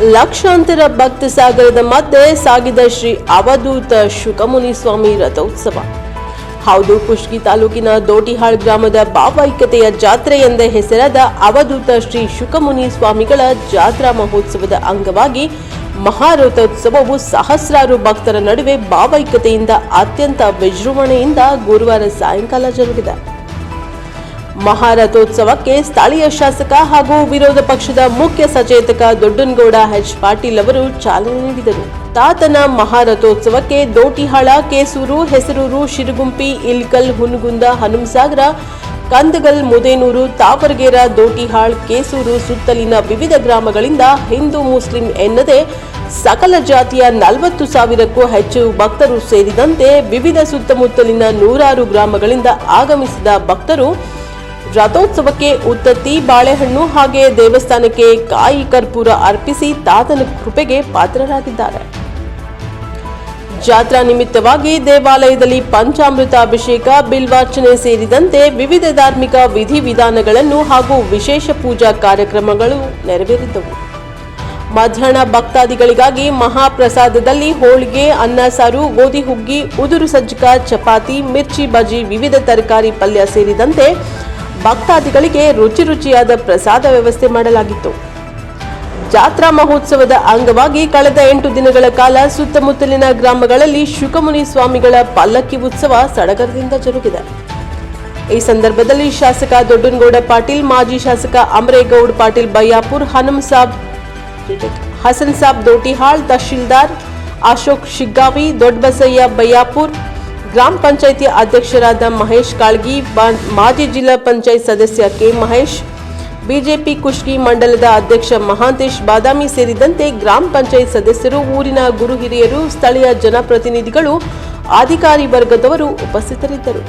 ಲಕ್ಷಾಂತರ ಭಕ್ತ ಸಾಗರದ ಮಧ್ಯೆ ಸಾಗಿದ ಶ್ರೀ ಅವಧೂತ ಶುಕಮುನಿ ಸ್ವಾಮಿ ರಥೋತ್ಸವ. ಹೌದು ಕುಷ್ಟಗಿ ತಾಲೂಕಿನ ದೋಟಿಹಾಳ್ ಗ್ರಾಮದ ಭಾವೈಕ್ಯತೆಯ ಜಾತ್ರೆ ಎಂದೇ ಹೆಸರಾದ ಅವಧೂತ ಶ್ರೀ ಶುಕಮುನಿ ಸ್ವಾಮಿಗಳ ಜಾತ್ರಾ ಮಹೋತ್ಸವದ ಅಂಗವಾಗಿ ಮಹಾರಥೋತ್ಸವವು ಸಹಸ್ರಾರು ಭಕ್ತರ ನಡುವೆ ಭಾವೈಕ್ಯತೆಯಿಂದ ಅತ್ಯಂತ ವಿಜೃಂಭಣೆಯಿಂದ ಗುರುವಾರ ಸಾಯಂಕಾಲ ಜರುಗಿದೆ. ಮಹಾರಥೋತ್ಸವಕ್ಕೆ ಸ್ಥಳೀಯ ಶಾಸಕ ಹಾಗೂ ವಿರೋಧ ಪಕ್ಷದ ಮುಖ್ಯ ಸಚೇತಕ ದೊಡ್ಡನಗೌಡ ಎಚ್ ಪಾಟೀಲ್ ಅವರು ಚಾಲನೆ ನೀಡಿದರು. ತಾತನ ಮಹಾರಥೋತ್ಸವಕ್ಕೆ ದೋಟಿಹಾಳ, ಕೇಸೂರು, ಹೆಸರೂರು, ಶಿರುಗುಂಪಿ, ಇಲ್ಕಲ್, ಹುನಗುಂದ, ಹನುಮಸಾಗರ, ಕಂದಗಲ್, ಮುದೇನೂರು ತಾವರಗೇರ ದೋಟಿಹಾಳ್, ಕೇಸೂರು ಸುತ್ತಲಿನ ವಿವಿಧ ಗ್ರಾಮಗಳಿಂದ ಹಿಂದೂ ಮುಸ್ಲಿಂ ಎನ್ನದೆ ಸಕಲ ಜಾತಿಯ ನಲವತ್ತು ಸಾವಿರಕ್ಕೂ ಹೆಚ್ಚು ಭಕ್ತರು ಸೇರಿದಂತೆ ವಿವಿಧ ಸುತ್ತಮುತ್ತಲಿನ ನೂರಾರು ಗ್ರಾಮಗಳಿಂದ ಆಗಮಿಸಿದ ಭಕ್ತರು ರಥೋತ್ಸವಕ್ಕೆ ಉತ್ತತ್ತಿ ಬಾಳೆಹಣ್ಣು ಹಾಗೆ ದೇವಸ್ಥಾನಕ್ಕೆ ಕಾಯಿ ಕರ್ಪೂರ ಅರ್ಪಿಸಿ ತಾತನ ಕೃಪೆಗೆ ಪಾತ್ರರಾಗಿದ್ದಾರೆ. ಜಾತ್ರಾ ನಿಮಿತ್ತವಾಗಿ ದೇವಾಲಯದಲ್ಲಿ ಪಂಚಾಮೃತ ಅಭಿಷೇಕ ಬಿಲ್ವಾರ್ಚನೆ ಸೇರಿದಂತೆ ವಿವಿಧ ಧಾರ್ಮಿಕ ವಿಧಿವಿಧಾನಗಳನ್ನು ಹಾಗೂ ವಿಶೇಷ ಪೂಜಾ ಕಾರ್ಯಕ್ರಮಗಳು ನೆರವೇರಿದ್ದವು ಮಧ್ಯಾಹ್ನ ಭಕ್ತಾದಿಗಳಿಗಾಗಿ ಮಹಾಪ್ರಸಾದದಲ್ಲಿ ಹೋಳಿಗೆ, ಅನ್ನ ಸಾರು, ಗೋಧಿ ಹುಗ್ಗಿ, ಉದುರು ಸಜ್ಜಕ, ಚಪಾತಿ, ಮಿರ್ಚಿ ಬಜಿ ವಿವಿಧ ತರಕಾರಿ ಪಲ್ಯ ಸೇರಿದಂತೆ ಭಕ್ತಾದಿಗಳಿಗೆ ರುಚಿ ರುಚಿಯಾದ ಪ್ರಸಾದ ವ್ಯವಸ್ಥೆ ಮಾಡಲಾಗಿತ್ತು. ಜಾತ್ರಾ ಮಹೋತ್ಸವದ ಅಂಗವಾಗಿ ಕಳೆದ ಎಂಟು ದಿನಗಳ ಕಾಲ ಸುತ್ತಮುತ್ತಲಿನ ಗ್ರಾಮಗಳಲ್ಲಿ ಶುಕಮುನಿ ಸ್ವಾಮಿಗಳ ಪಲ್ಲಕ್ಕಿ ಉತ್ಸವ ಸಡಗರದಿಂದ ಜರುಗಿದೆ. ಈ ಸಂದರ್ಭದಲ್ಲಿ ಶಾಸಕ ದೊಡ್ಡನಗೌಡ ಪಾಟೀಲ್, ಮಾಜಿ ಶಾಸಕ ಅಮರೇಗೌಡ ಪಾಟೀಲ್ ಬಯ್ಯಾಪುರ್ ಹನುಮ್ ಸಾಬ್ ಹಸನ್ ಸಾಬ್ ದೋಟಿಹಾಳ್, ತಹಶೀಲ್ದಾರ್ ಅಶೋಕ್ ಶಿಗ್ಗಾವಿ, ದೊಡ್ಡಬಸಯ್ಯ ಬಯ್ಯಾಪುರ್ ಗ್ರಾಮ ಪಂಚಾಯಿತಿ ಅಧ್ಯಕ್ಷರಾದ ಮಹೇಶ್ ಕಾಳ್ಗಿ ಮಾಜಿ ಜಿಲ್ಲಾ ಪಂಚಾಯತ್ ಸದಸ್ಯ ಕೆ ಮಹೇಶ್, ಬಿಜೆಪಿ ಕುಷ್ಕಿ ಮಂಡಲದ ಅಧ್ಯಕ್ಷ ಮಹಾಂತೇಶ್ ಬಾದಾಮಿ ಸೇರಿದಂತೆ ಗ್ರಾಮ ಪಂಚಾಯತ್ ಸದಸ್ಯರು, ಊರಿನ ಗುರು ಹಿರಿಯರು, ಸ್ಥಳೀಯ ಜನಪ್ರತಿನಿಧಿಗಳು, ಅಧಿಕಾರಿ ವರ್ಗದವರು ಉಪಸ್ಥಿತರಿದ್ದರು.